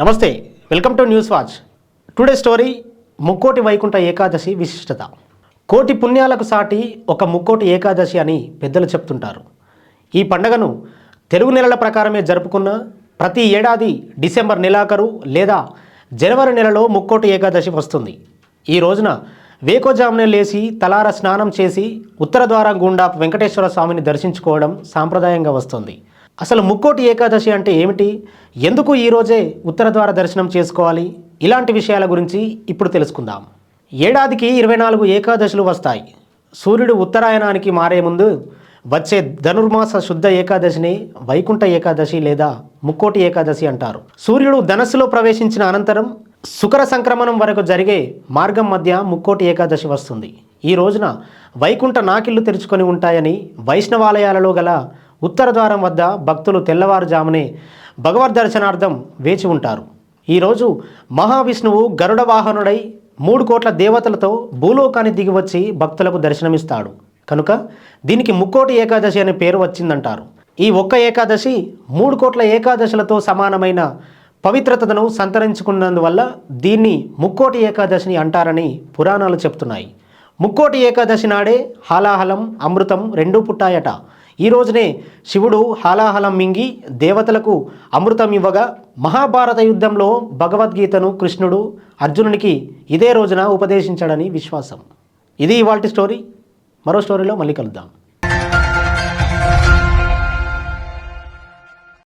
నమస్తే welcome to news watch. Today story Mukkoti Vaikuntha Ekadashi విశిష్టత. కోటి పుణ్యాలకు సాటి ఒక ముక్కోటి ఏకాదశి అని పెద్దలు చెప్తుంటారు. ఈ పండగను తెలుగు నెలల ప్రకారమే జరుపుకున్న ప్రతి ఏడాది డిసెంబర్ నెలాఖరు లేదా జనవరి నెలలో ముక్కోటి ఏకాదశి వస్తుంది. ఈ రోజున వేకోజామునే లేచి తలార స్నానం చేసి ఉత్తర ద్వారం గుండా వెంకటేశ్వర స్వామిని దర్శించుకోవడం సాంప్రదాయంగా వస్తుంది. అసలు ముక్కోటి ఏకాదశి అంటే ఏమిటి? ఎందుకు ఈరోజే ఉత్తర ద్వార దర్శనం చేసుకోవాలి? ఇలాంటి విషయాల గురించి ఇప్పుడు తెలుసుకుందాం. ఏడాదికి ఇరవై నాలుగు ఏకాదశులు వస్తాయి. సూర్యుడు ఉత్తరాయణానికి మారే ముందు వచ్చే ధనుర్మాస శుద్ధ ఏకాదశిని వైకుంఠ ఏకాదశి లేదా ముక్కోటి ఏకాదశి అంటారు. సూర్యుడు ధనస్సులో ప్రవేశించిన అనంతరం శుకర సంక్రమణం వరకు జరిగే మార్గం మధ్య ముక్కోటి ఏకాదశి వస్తుంది. ఈ రోజున వైకుంఠ నాకిళ్ళు తెరుచుకొని ఉంటాయని వైష్ణవాలయాలలో గల ఉత్తర ద్వారం వద్ద భక్తులు తెల్లవారుజామునే భగవద్ దర్శనార్థం వేచి ఉంటారు. ఈరోజు మహావిష్ణువు గరుడ వాహనుడై మూడు కోట్ల దేవతలతో భూలోకాన్ని దిగివచ్చి భక్తులకు దర్శనమిస్తాడు. కనుక దీనికి ముక్కోటి ఏకాదశి అనే పేరు వచ్చిందంటారు. ఈ ఒక్క ఏకాదశి మూడు కోట్ల ఏకాదశులతో సమానమైన పవిత్రతను సంతరించుకున్నందువల్ల దీన్ని ముక్కోటి ఏకాదశిని అంటారని పురాణాలు చెప్తున్నాయి. ముక్కోటి ఏకాదశి నాడే హాలాహలం అమృతం రెండూ పుట్టాయట. ఈ రోజునే శివుడు హాలాహలం మింగి దేవతలకు అమృతం ఇవ్వగా మహాభారత యుద్ధంలో భగవద్గీతను కృష్ణుడు అర్జునునికి ఇదే రోజున ఉపదేశించాడని విశ్వాసం. ఇది ఇవాల్టి స్టోరీ. మరో స్టోరీలో మళ్ళీ కలుద్దాం.